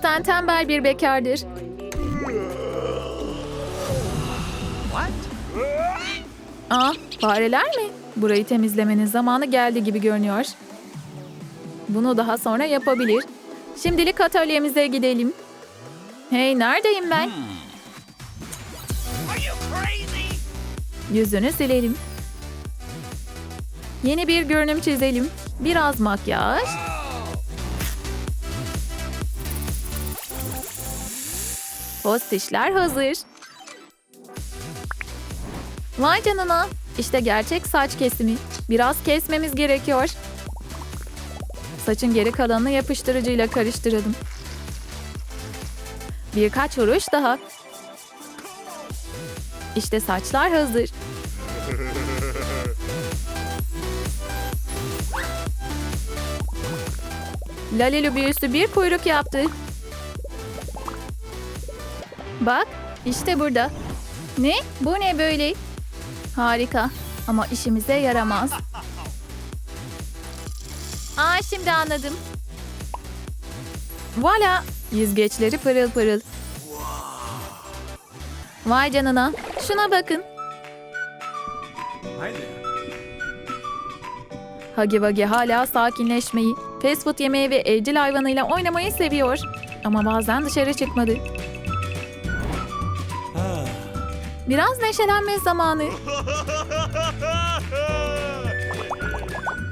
Cinsten tembel bir bekardır. Aa, fareler mi? Burayı temizlemenin zamanı geldi gibi görünüyor. Bunu daha sonra yapabilir. Şimdilik atölyemize gidelim. Hey, neredeyim ben? Crazy? Yüzünü silelim. Yeni bir görünüm çizelim. Biraz makyaj. Postişler hazır. Vay canına. İşte gerçek saç kesimi. Biraz kesmemiz gerekiyor. Saçın geri kalanını yapıştırıcıyla karıştıralım. Birkaç vuruş daha. İşte saçlar hazır. Lalelu büyüsü bir kuyruk yaptı. Bak, işte burada. Ne? Bu ne böyle? Harika. Ama işimize yaramaz. Aa şimdi anladım. Voila! Yüzgeçleri pırıl pırıl. Vay canına. Şuna bakın. Hagi Wagi hala sakinleşmeyi, fast food yemeği ve evcil hayvanıyla oynamayı seviyor. Ama bazen dışarı çıkmadı. Biraz neşelenme zamanı.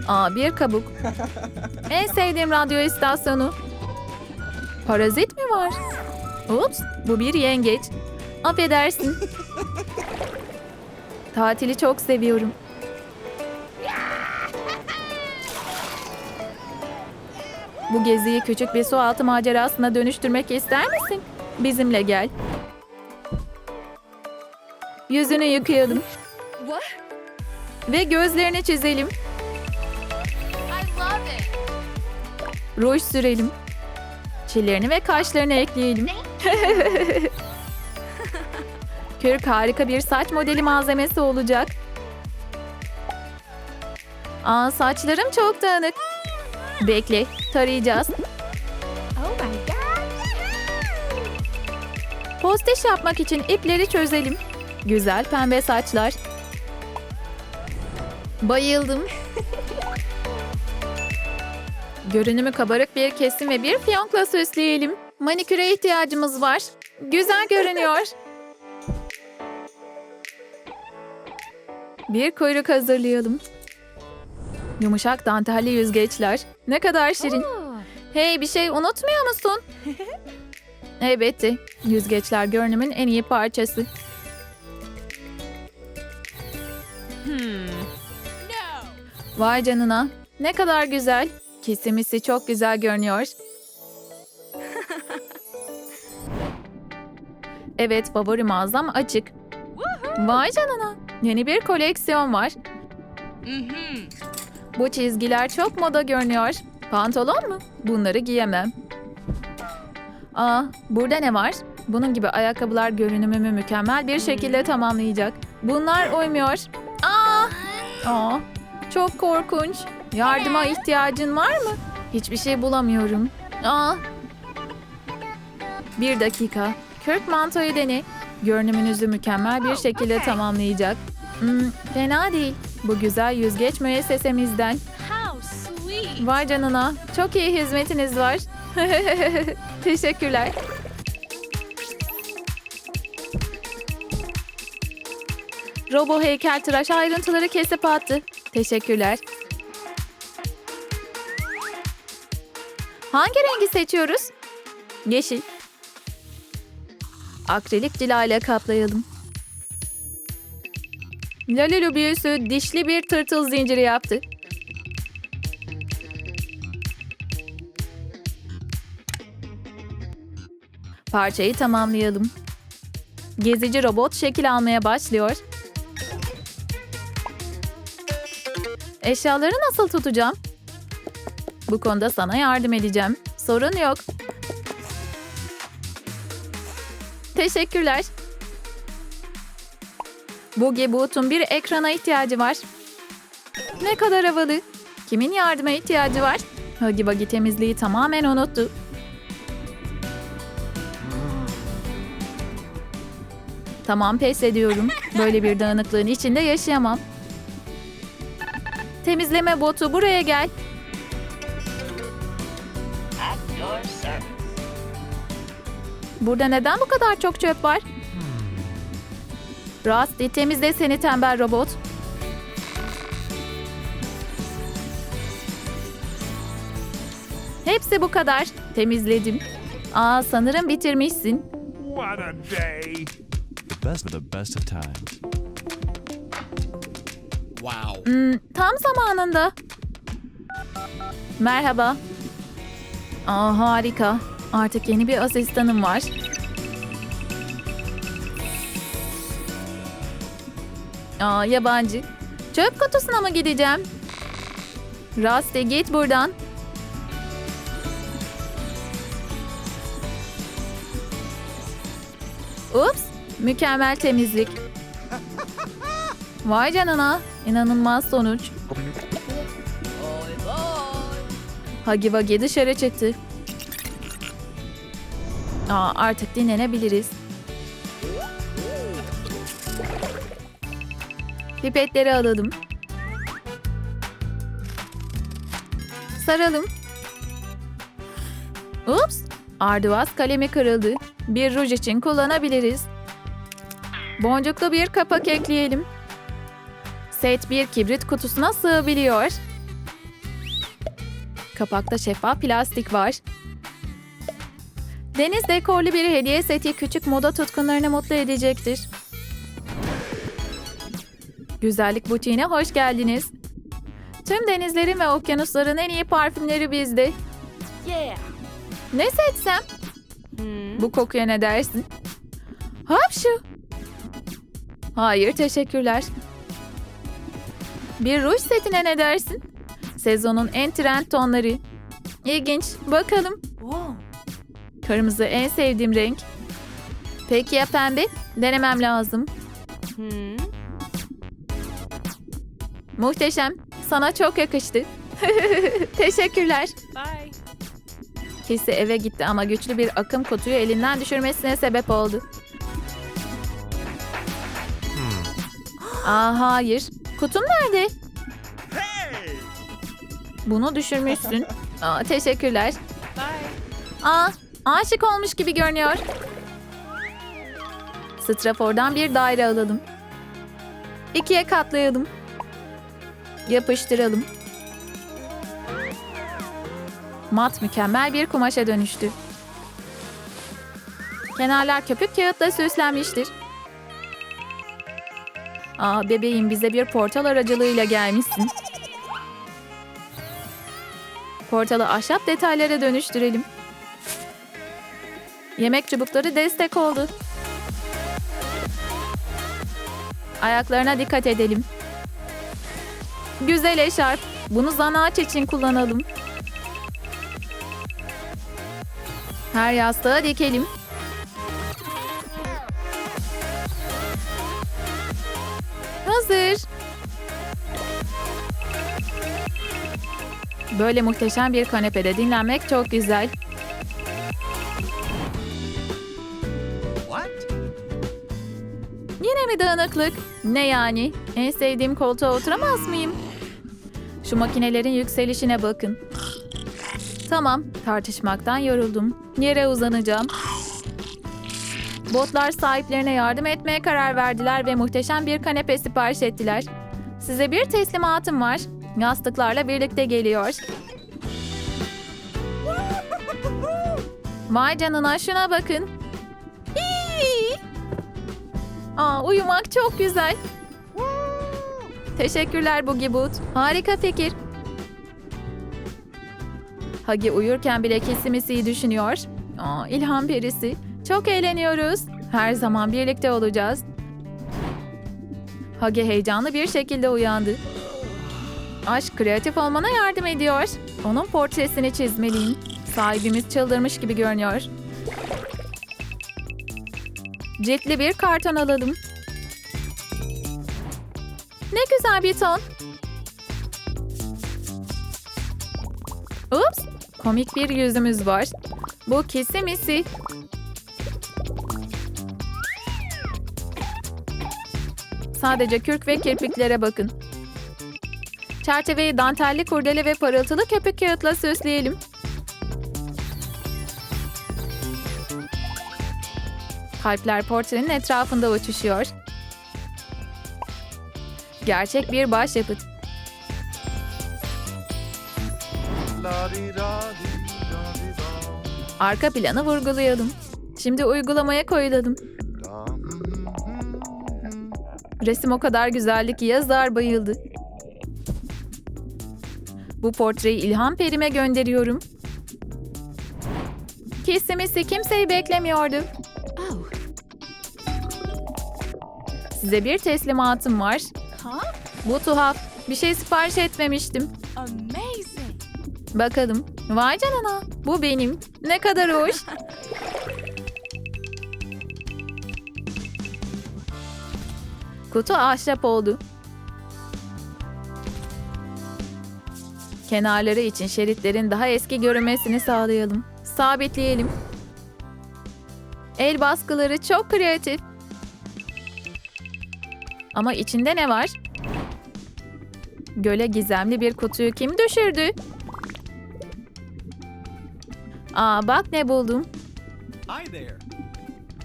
Aa bir kabuk. En sevdiğim radyo istasyonu. Parazit mi var? Ups, bu bir yengeç. Affedersin. Tatili çok seviyorum. Bu geziyi küçük bir sualtı macerasına dönüştürmek ister misin? Bizimle gel. Yüzünü yıkayalım. Ve gözlerini çizelim. Ruj sürelim. Çillerini ve kaşlarını ekleyelim. Kürk harika bir saç modeli malzemesi olacak. Aa saçlarım çok dağınık. Bekle, tarayacağız. Postiş yapmak için ipleri çözelim. Güzel pembe saçlar. Bayıldım. Görünümü kabarık bir kesim ve bir fiyonkla süsleyelim. Maniküre ihtiyacımız var. Güzel görünüyor. Bir kuyruk hazırlayalım. Yumuşak dantelli yüzgeçler. Ne kadar şirin. Hey bir şey unutmuyor musun? Elbette. Yüzgeçler görünümün en iyi parçası. Vay canına. Ne kadar güzel. Kesimisi çok güzel görünüyor. evet favori mağazam açık. Vay canına. Yeni bir koleksiyon var. Bu çizgiler çok moda görünüyor. Pantolon mu? Bunları giyemem. Aa, burada ne var? Bunun gibi ayakkabılar görünümümü mükemmel bir şekilde tamamlayacak. Bunlar uymuyor. Aa! Aa, çok korkunç. Yardıma ihtiyacın var mı? Hiçbir şey bulamıyorum. Aa! Bir dakika. Kürk mantoyu dene. Görünümünüzü mükemmel bir şekilde tamamlayacak. Hmm, fena değil. Bu güzel yüzgeç müessesemizden. Vay canına. Çok iyi hizmetiniz var. Teşekkürler. Robo heykeltıraş ayrıntıları kesip attı. Teşekkürler. Hangi rengi seçiyoruz? Yeşil. Akrilik cila ile kaplayalım. Lalelu büyüsü dişli bir tırtıl zinciri yaptı. Parçayı tamamlayalım. Gezici robot şekil almaya başlıyor. Eşyaları nasıl tutacağım? Bu konuda sana yardım edeceğim. Sorun yok. Teşekkürler. Bu gebutun bir ekrana ihtiyacı var. Ne kadar havalı. Kimin yardıma ihtiyacı var? Hadi bagi temizliği tamamen unuttu. Tamam pes ediyorum. Böyle bir dağınıklığın içinde yaşayamam. Temizleme botu buraya gel. At your service. Burada neden bu kadar çok çöp var? Rusty temizle seni tembel robot. Hepsi bu kadar. Temizledim. Aa sanırım bitirmişsin. What a day. The best of the best of times. Hmm, tam zamanında. Merhaba. Aa harika. Artık yeni bir asistanım var. Aa yabancı. Çöp kutusuna mı gideceğim? Rusty git buradan. Ups, mükemmel temizlik. Vay canına, inanılmaz sonuç. Hagi Wagi dışarı çıktı. Aa, artık dinlenebiliriz. Pipetleri alalım. Saralım. Ups! Arduaz kalemi kırıldı. Bir ruj için kullanabiliriz. Boncuklu bir kapak ekleyelim. Set bir kibrit kutusuna sığabiliyor. Kapakta şeffaf plastik var. Deniz dekorlu bir hediye seti küçük moda tutkunlarını mutlu edecektir. Güzellik butiğine hoş geldiniz. Tüm denizlerin ve okyanusların en iyi parfümleri bizde. Yeah. Ne seçsem? Hmm. Bu kokuya ne dersin? Hapşu. Hayır teşekkürler. Bir ruj setine ne dersin? Sezonun en trend tonları. İlginç. Bakalım. Kırmızı en sevdiğim renk. Peki ya pembe? Denemem lazım. Hmm. Muhteşem. Sana çok yakıştı. Teşekkürler. Bye. Kesi eve gitti ama güçlü bir akım kutuyu elinden düşürmesine sebep oldu. Aa hayır. Kutum nerede? Hey! Bunu düşürmüşsün. Aa, teşekkürler. Bye. Aa, aşık olmuş gibi görünüyor. Strafor'dan bir daire alalım. İkiye katlayalım. Yapıştıralım. Mat mükemmel bir kumaşa dönüştü. Kenarlar köpük kağıtla süslenmiştir. Aa bebeğim bize bir portal aracılığıyla gelmişsin. Portalı ahşap detaylara dönüştürelim. Yemek çubukları destek oldu. Ayaklarına dikkat edelim. Güzel eşarp. Bunu zanaat için kullanalım. Her yastığa dikelim. Hazır. Böyle muhteşem bir kanepede dinlenmek çok güzel. What? Yine mi dağınıklık? Ne yani? En sevdiğim koltuğa oturamaz mıyım? Şu makinelerin yükselişine bakın. Tamam, tartışmaktan yoruldum. Yere uzanacağım. Botlar sahiplerine yardım etmeye karar verdiler ve muhteşem bir kanepe sipariş ettiler. Size bir teslimatım var. Yastıklarla birlikte geliyor. Vay canına şuna bakın. Aa, uyumak çok güzel. Teşekkürler Boogie Boot. Harika fikir. Hagi uyurken bile kesimisi düşünüyor. Aa, ilham perisi. Çok eğleniyoruz. Her zaman birlikte olacağız. Hagi heyecanlı bir şekilde uyandı. Aşk kreatif olmana yardım ediyor. Onun portresini çizmeliyim. Sahibimiz çıldırmış gibi görünüyor. Ciltli bir karton alalım. Ne güzel bir ton. Ups, komik bir yüzümüz var. Bu kesimisi. Sadece kürk ve kirpiklere bakın. Çerçeveyi dantelli kurdele ve parıltılı köpük kağıtla süsleyelim. Kalpler portrenin etrafında uçuşuyor. Gerçek bir başyapıt. Arka planı vurgulayalım. Şimdi uygulamaya koyulalım. Resim o kadar güzeldi ki yazar bayıldı. Bu portreyi İlham Perim'e gönderiyorum. Kesimisi kimseyi beklemiyordu. Size bir teslimatım var. Bu tuhaf. Bir şey sipariş etmemiştim. Amazing. Bakalım. Vay canına. Bu benim. Ne kadar hoş. Kutu ahşap oldu. Kenarları için şeritlerin daha eski görünmesini sağlayalım. Sabitleyelim. El baskıları çok kreatif. Ama içinde ne var? Göle gizemli bir kutuyu kim düşürdü? Aa bak ne buldum.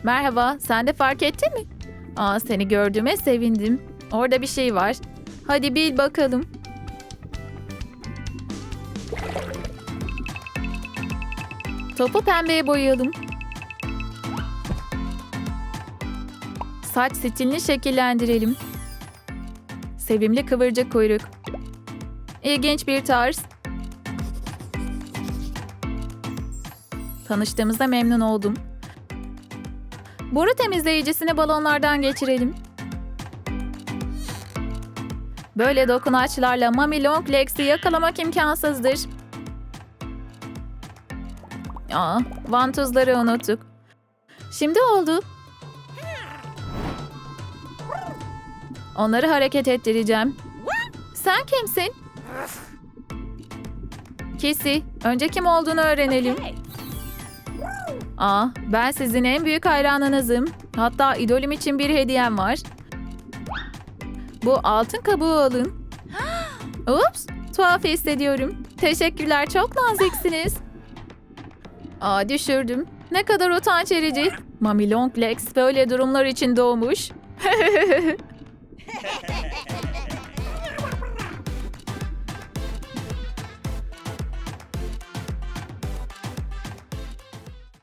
Merhaba, sen de fark ettin mi? Aa seni gördüğüme sevindim. Orada bir şey var. Hadi bil bakalım. Topu pembeye boyayalım. Saç stilini şekillendirelim. Sevimli kıvırcık kuyruk. İlginç bir tarz. Tanıştığımızda memnun oldum. Boru temizleyicisini balonlardan geçirelim. Böyle dokunaçlarla Mami Long Legs'i yakalamak imkansızdır. Aa, vantuzları unuttuk. Şimdi oldu. Onları hareket ettireceğim. Sen kimsin? Kesi, önce kim olduğunu öğrenelim. Hey. Aa, ben sizin en büyük hayranınızım. Hatta idolüm için bir hediyem var. Bu altın kabuğu alın. Ups, tuhaf hissediyorum. Teşekkürler, çok naziksiniz. Aa, düşürdüm. Ne kadar utanç verici. Mami Long Legs böyle durumlar için doğmuş.